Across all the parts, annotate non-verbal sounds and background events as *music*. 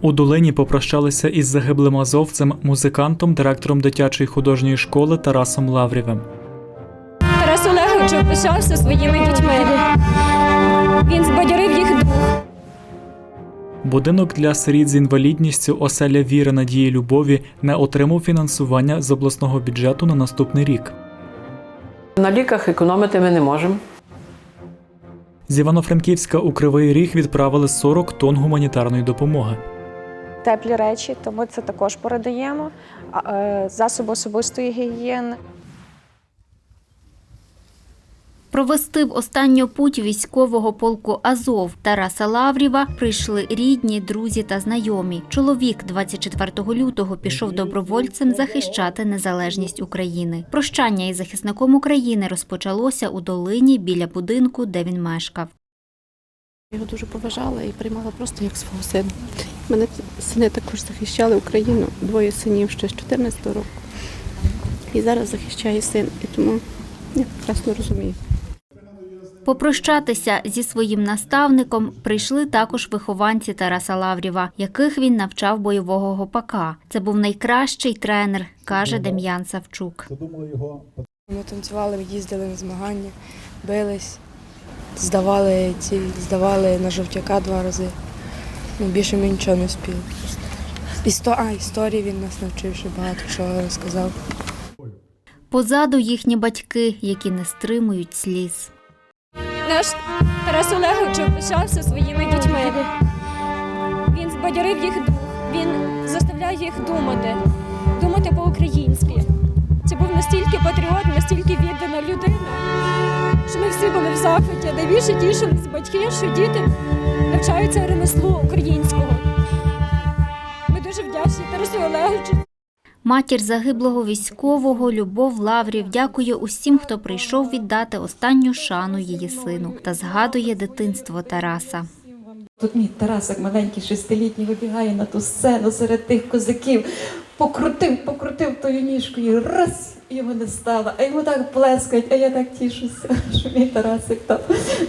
У долині попрощалися із загиблим азовцем, музикантом, директором дитячої художньої школи Тарасом Лаврєвим. Тарас Олегович описався своїми дітьми. Він збадьорив їх дух. Будинок для сиріт з інвалідністю оселя віри надії любові не отримав фінансування з обласного бюджету на наступний рік. На ліках економити ми не можемо. З Івано-Франківська у Кривий Ріг відправили 40 тонн гуманітарної допомоги. Теплі речі, тому це також передаємо. Е, Засоби особистої гігієни. Провести в останню путь військового полку Азов Тараса Лаврєва прийшли рідні, друзі та знайомі. Чоловік 24 лютого пішов добровольцем захищати незалежність України. Прощання із захисником України розпочалося у долині біля будинку, де він мешкав. Його дуже поважала і приймала просто як свого сина. Мене сини також захищали Україну, двоє синів ще з 14 року. І зараз захищає син, і тому я прекрасно розумію. Попрощатися зі своїм наставником прийшли також вихованці Тараса Лаврєва, яких він навчав бойового гопака. Це був найкращий тренер, каже Дем'ян Савчук. Ми танцювали, їздили на змагання, бились, здавали ці, здавали на жовтяка два рази. Ну, більше ми нічого не спіли. Істо... А, історії він нас навчив, ще багато чого розказав. Позаду їхні батьки, які не стримують сліз. Наш Тарас Олегович описався своїми дітьми. Він збадьорив їх дух. Він заставляє їх думати, думати по-українськи. Це був настільки патріот, настільки віддана людина, що ми всі були в захваті. Найбільше тішились батьки, що діти навчаються ремеслу українського. Ми дуже вдячні Тарасу Олеговичу. Матір загиблого військового Любов Лаврів дякує усім, хто прийшов віддати останню шану її сину та згадує дитинство Тараса. Тут мій Тарасик маленький, шестилітній, вибігає на ту сцену серед тих козаків, покрутив, покрутив тою ніжкою, раз і не стало. А йому так плескають, а я так тішуся, *laughs* що мій Тарасик там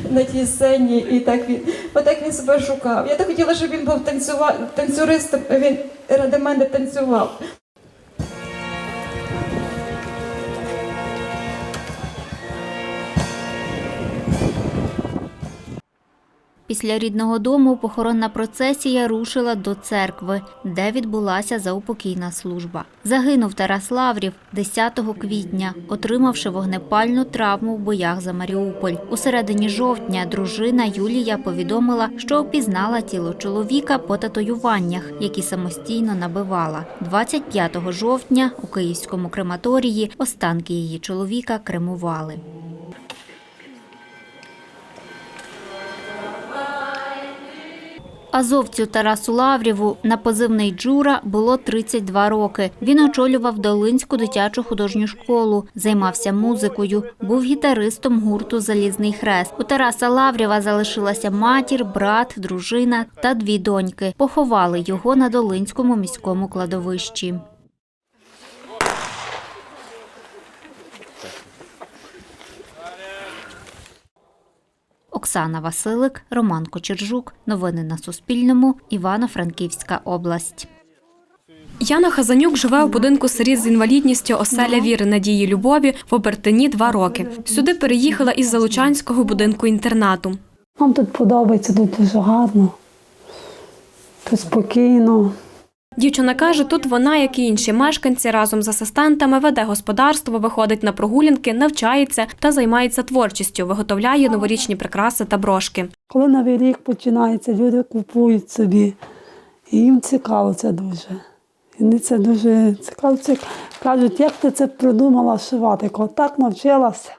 на тій сцені, і так він, отак він себе шукав. Я так хотіла, щоб він був танцюва... танцюристом, він ради мене танцював. Після рідного дому похоронна процесія рушила до церкви, де відбулася заупокійна служба. Загинув Тарас Лаврів 10 квітня, отримавши вогнепальну травму в боях за Маріуполь. У середині жовтня дружина Юлія повідомила, що опізнала тіло чоловіка по татуюваннях, які самостійно набивала. 25 жовтня у київському крематорії останки її чоловіка кремували. Азовцю Тарасу Лаврєву на позивний Джура було 32 роки. Він очолював Долинську дитячу художню школу, займався музикою, був гітаристом гурту Залізний хрест. У Тараса Лаврєва залишилася матір, брат, дружина та дві доньки. Поховали його на Долинському міському кладовищі. Оксана Василик, Роман Кочержук. Новини на Суспільному. Івано-Франківська область. Яна Хазанюк живе у будинку сиріт з інвалідністю оселя віри надії любові в Обертині два роки. Сюди переїхала із Залучанського будинку інтернату. Нам тут подобається, тут дуже гарно, тут спокійно. Дівчина каже, тут вона, як і інші мешканці, разом з асистентами веде господарство, виходить на прогулянки, навчається та займається творчістю, виготовляє новорічні прикраси та брошки. Коли новий рік починається, люди купують собі. І їм цікаво це дуже. І Вони це дуже цікаво. Кажуть, як ти це придумала шивати, коли так навчилася.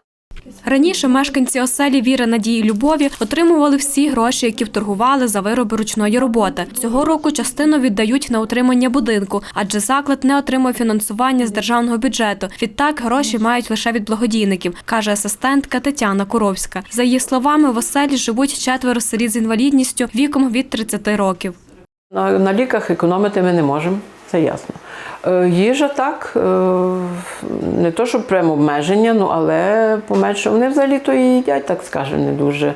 Раніше мешканці оселі Віри Надії Любові отримували всі гроші, які вторгували за вироби ручної роботи. Цього року частину віддають на утримання будинку, адже заклад не отримує фінансування з державного бюджету. Відтак гроші мають лише від благодійників, каже асистентка Тетяна Куровська. За її словами, в оселі живуть четверо сиріт з інвалідністю віком від 30 років. На, на ліках економити ми не можемо, це ясно. Е, їжа так, е, не то, щоб прямо обмеження, ну але поменше. Вони взагалі то і їдять, так скажемо, не дуже е,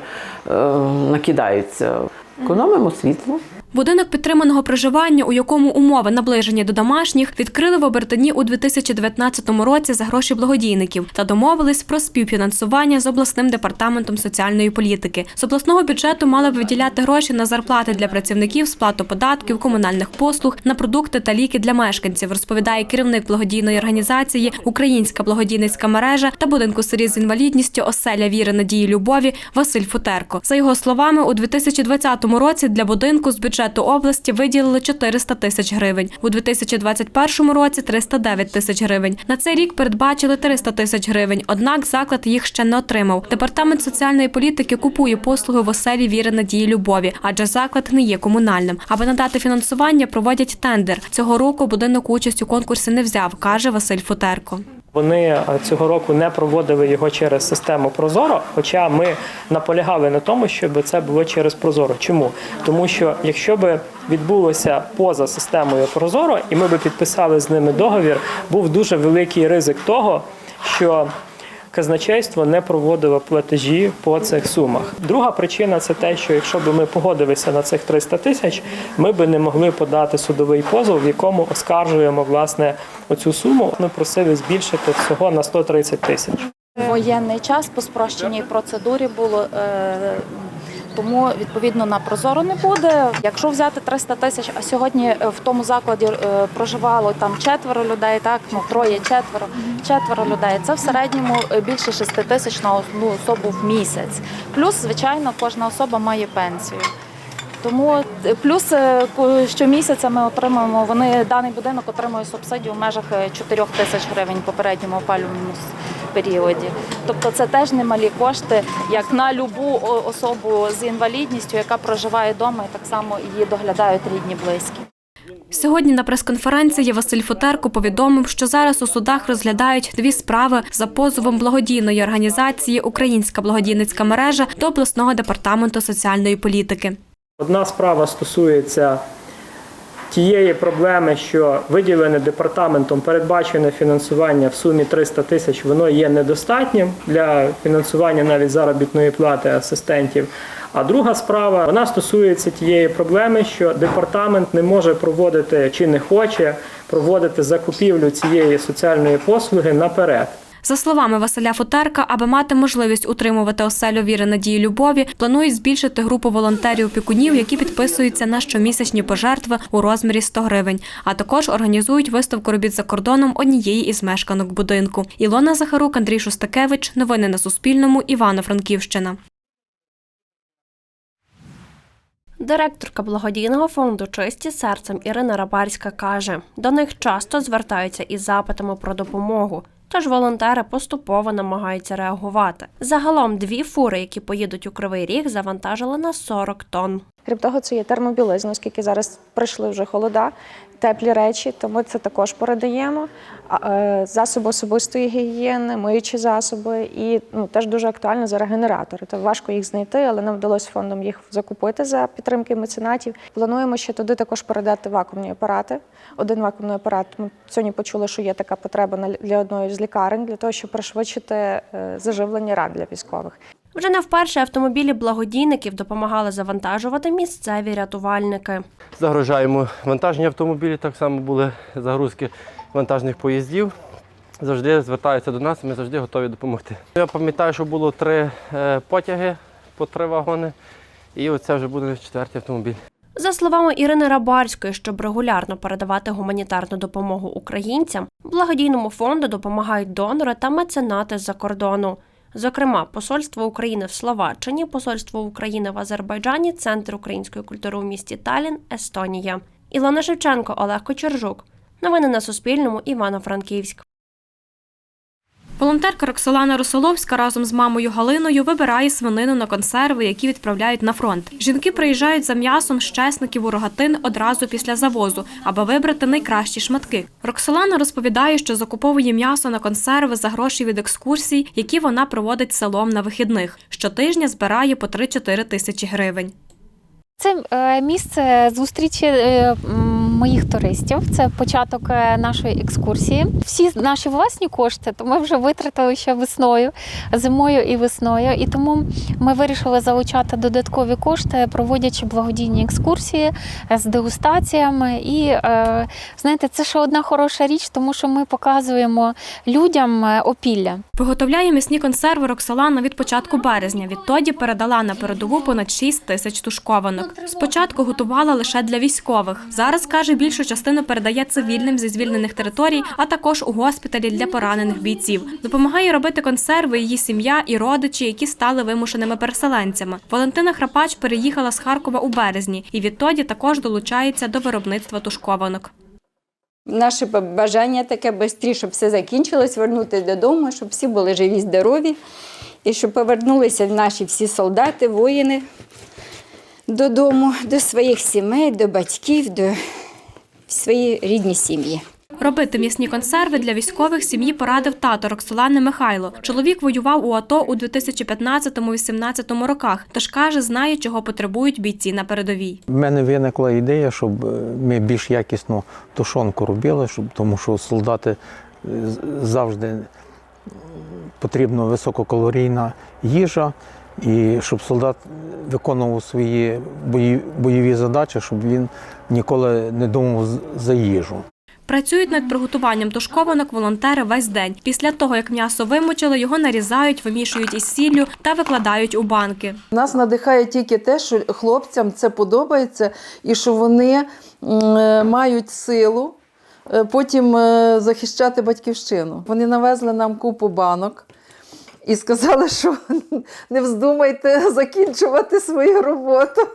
накидаються. Економимо світло. Будинок підтриманого проживання, у якому умови наближені до домашніх, відкрили в Обертоні у 2019 році за гроші благодійників та домовились про співфінансування з обласним департаментом соціальної політики. З обласного бюджету мали б виділяти гроші на зарплати для працівників, сплату податків, комунальних послуг, на продукти та ліки для мешканців, розповідає керівник благодійної організації Українська благодійницька мережа та будинку сиріт з інвалідністю оселя віри надії любові Василь Футерко. За його словами, у 2020 році для будинку з бюджету області виділили 400 тисяч гривень. У 2021 році 309 тисяч гривень. На цей рік передбачили 300 тисяч гривень. Однак заклад їх ще не отримав. Департамент соціальної політики купує послуги в оселі віри надії любові, адже заклад не є комунальним. Аби надати фінансування, проводять тендер. Цього року будинок участь у конкурсі не взяв, каже Василь Футерко. Вони е, цього року не проводили його через систему Прозоро. Хоча ми наполягали на тому, щоб це було через Прозоро. Чому? Тому що якщо би відбулося поза системою Прозоро, і ми би підписали з ними договір, був дуже великий ризик того, що казначейство не проводило платежі по цих сумах. Друга причина це те, що якщо б ми погодилися на цих 300 тисяч, ми би не могли подати судовий позов, в якому оскаржуємо власне оцю суму. Ми просили збільшити всього на 130 тисяч. Воєнний час по спрощеній процедурі було. Тому відповідно на прозоро не буде. Якщо взяти 300 тисяч, а сьогодні е, в тому закладі е, проживало там четверо людей, так ну троє, четверо, четверо людей. Це в середньому е, більше 6 тисяч на одну особу в місяць. Плюс, звичайно, кожна особа має пенсію. Тому плюс щомісяця ми отримуємо. Вони даний будинок отримує субсидію в межах е, 4 тисяч гривень попередньому опалювальному періоді. Тобто це теж немалі кошти, як на любу особу з інвалідністю, яка проживає вдома, і так само її доглядають рідні близькі. Сьогодні на прес-конференції Василь Футерко повідомив, що зараз у судах розглядають дві справи за позовом благодійної організації Українська благодійницька мережа до обласного департаменту соціальної політики. Одна справа стосується тієї проблеми, що виділене департаментом передбачене фінансування в сумі 300 тисяч, воно є недостатнім для фінансування навіть заробітної плати асистентів. А друга справа вона стосується тієї проблеми, що департамент не може проводити чи не хоче проводити закупівлю цієї соціальної послуги наперед. За словами Василя Футерка, аби мати можливість утримувати оселю віри надії любові, планують збільшити групу волонтерів-опікунів, які підписуються на щомісячні пожертви у розмірі 100 гривень, а також організують виставку робіт за кордоном однієї із мешканок будинку. Ілона Захарук, Андрій Шустакевич. Новини на Суспільному. Івано-Франківщина. Директорка благодійного фонду Чисті серцем Ірина Рабарська каже, до них часто звертаються із запитами про допомогу. Тож волонтери поступово намагаються реагувати. Загалом дві фури, які поїдуть у Кривий Ріг, завантажили на 40 тонн. Крім того, це є термобілизна, оскільки зараз прийшли вже холода, теплі речі, то ми це також передаємо. Е, Засоби особистої гігієни, миючі засоби і ну, теж дуже актуально зараз генератори. То важко їх знайти, але нам вдалося фондом їх закупити за підтримки меценатів. Плануємо ще туди також передати вакуумні апарати. Один вакуумний апарат. Ми сьогодні почули, що є така потреба для одної з лікарень, для того, щоб пришвидшити е, заживлення ран для військових. Вже не вперше автомобілі благодійників допомагали завантажувати місцеві рятувальники. Загружаємо вантажні автомобілі, так само були загрузки вантажних поїздів. Завжди звертаються до нас, ми завжди готові допомогти. Я пам'ятаю, що було три е, потяги по три вагони, і оце вже буде четвертий автомобіль. За словами Ірини Рабарської, щоб регулярно передавати гуманітарну допомогу українцям, благодійному фонду допомагають донори та меценати з-за кордону. Зокрема, Посольство України в Словаччині, Посольство України в Азербайджані, Центр української культури у місті Талін, Естонія. Ілона Шевченко, Олег Кочержук. Новини на Суспільному. Івано-Франківськ. Волонтерка Роксолана Росоловська разом з мамою Галиною вибирає свинину на консерви, які відправляють на фронт. Жінки приїжджають за м'ясом з чесників у рогатин одразу після завозу, аби вибрати найкращі шматки. Роксолана розповідає, що закуповує м'ясо на консерви за гроші від екскурсій, які вона проводить селом на вихідних. Щотижня збирає по 3-4 тисячі гривень. Це е, місце зустрічі е, моїх туристів. Це початок е, нашої екскурсії. Всі наші власні кошти, то ми вже витратили ще весною, зимою і весною. І тому ми вирішили залучати додаткові кошти, проводячи благодійні екскурсії е, з дегустаціями. І е, знаєте, це ще одна хороша річ, тому що ми показуємо людям опілля. Виготовляє м'ясні консерви Роксолана від початку березня. Відтоді передала на передову понад 6 тисяч тушкованок. Спочатку готувала лише для військових. Зараз каже, більшу частину передає цивільним зі звільнених територій, а також у госпіталі для поранених бійців. Допомагає робити консерви її сім'я і родичі, які стали вимушеними переселенцями. Валентина Храпач переїхала з Харкова у березні і відтоді також долучається до виробництва тушкованок. Наше бажання таке швидше, щоб все закінчилось, вернутися додому, щоб всі були живі, здорові, і щоб повернулися наші всі солдати, воїни додому, до своїх сімей, до батьків, до своєї рідні сім'ї. Робити м'ясні консерви для військових сім'ї порадив тато Роксолани Михайло. Чоловік воював у АТО у 2015-2018 роках, тож каже, знає, чого потребують бійці на передовій. У мене виникла ідея, щоб е, ми більш якісну тушонку робили, щоб, тому що солдати е, завжди потрібна висококалорійна їжа, і щоб солдат виконував свої бої- бойові задачі, щоб він ніколи не думав за їжу. Працюють над приготуванням тушкованок волонтери весь день. Після того, як м'ясо вимочили, його нарізають, вимішують із сіллю та викладають у банки. Нас надихає тільки те, що хлопцям це подобається і що вони е, мають силу е, потім е, захищати батьківщину. Вони навезли нам купу банок і сказали, що *laughs* не вздумайте закінчувати свою роботу.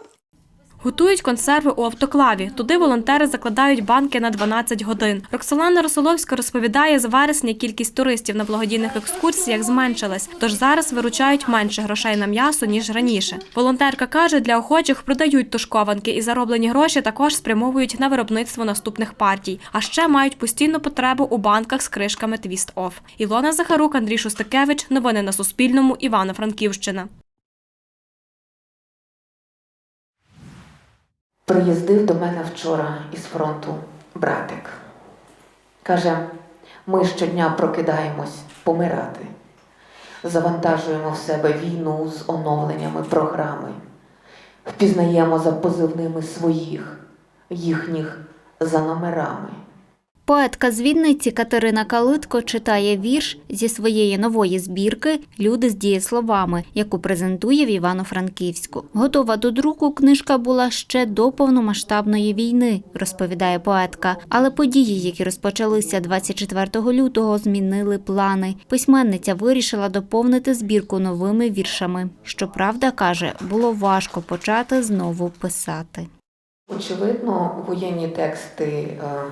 Готують консерви у автоклаві. Туди волонтери закладають банки на 12 годин. Роксолана Росоловська розповідає, з вересня кількість туристів на благодійних екскурсіях зменшилась, тож зараз виручають менше грошей на м'ясо ніж раніше. Волонтерка каже, для охочих продають тушкованки і зароблені гроші також спрямовують на виробництво наступних партій. А ще мають постійну потребу у банках з кришками Твіст Оф. Ілона Захарук, Андрій Шостакевич. Новини на Суспільному. Івано-Франківщина. Приїздив до мене вчора із фронту братик. Каже, ми щодня прокидаємось помирати, завантажуємо в себе війну з оновленнями програми, впізнаємо за позивними своїх, їхніх за номерами. Поетка з Вінниці Катерина Калитко читає вірш зі своєї нової збірки Люди з дієсловами, яку презентує в Івано-Франківську. Готова до друку книжка була ще до повномасштабної війни, розповідає поетка. Але події, які розпочалися 24 лютого, змінили плани. Письменниця вирішила доповнити збірку новими віршами. Щоправда, каже, було важко почати знову писати. Очевидно, воєнні тексти е,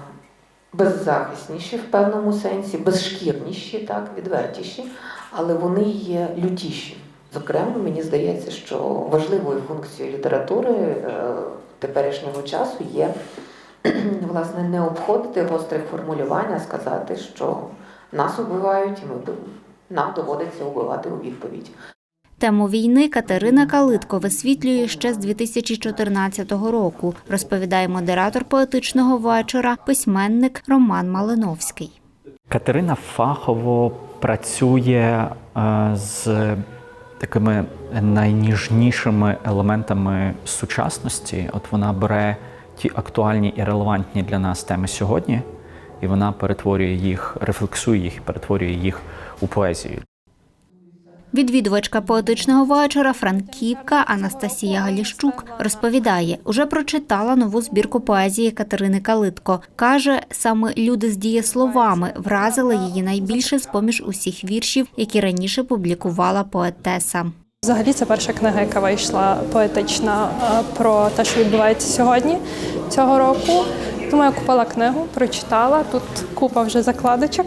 беззахисніші в певному сенсі, безшкірніші, так, відвертіші, але вони є лютіші. Зокрема, мені здається, що важливою функцією літератури е, теперішнього часу є власне не обходити гострих формулювань, а сказати, що нас убивають, і ми нам доводиться убивати у відповідь. Тему війни Катерина Калитко висвітлює ще з 2014 року, розповідає модератор поетичного вечора, письменник Роман Малиновський. Катерина фахово працює е, з такими найніжнішими елементами сучасності. От вона бере ті актуальні і релевантні для нас теми сьогодні, і вона перетворює їх, рефлексує їх і перетворює їх у поезію. Відвідувачка поетичного вечора Франківка Анастасія Галіщук розповідає, уже прочитала нову збірку поезії Катерини Калитко. Каже, саме люди з дієсловами вразили її найбільше з поміж усіх віршів, які раніше публікувала поетеса. Взагалі, це перша книга, яка вийшла поетична е, про те, що відбувається сьогодні цього року. Тому я купила книгу, прочитала. Тут купа вже закладочок.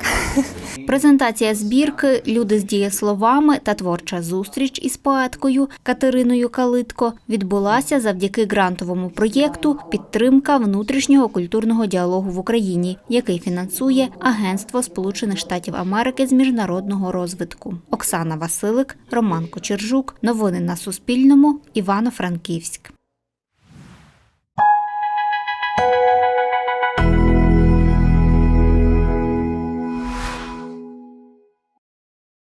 Презентація збірки Люди з дієсловами та творча зустріч із поеткою Катериною Калитко відбулася завдяки грантовому проєкту Підтримка внутрішнього культурного діалогу в Україні, який фінансує Агентство Сполучених Штатів Америки з міжнародного розвитку. Оксана Василик, Роман Кочержук. Новини на Суспільному. Івано-Франківськ.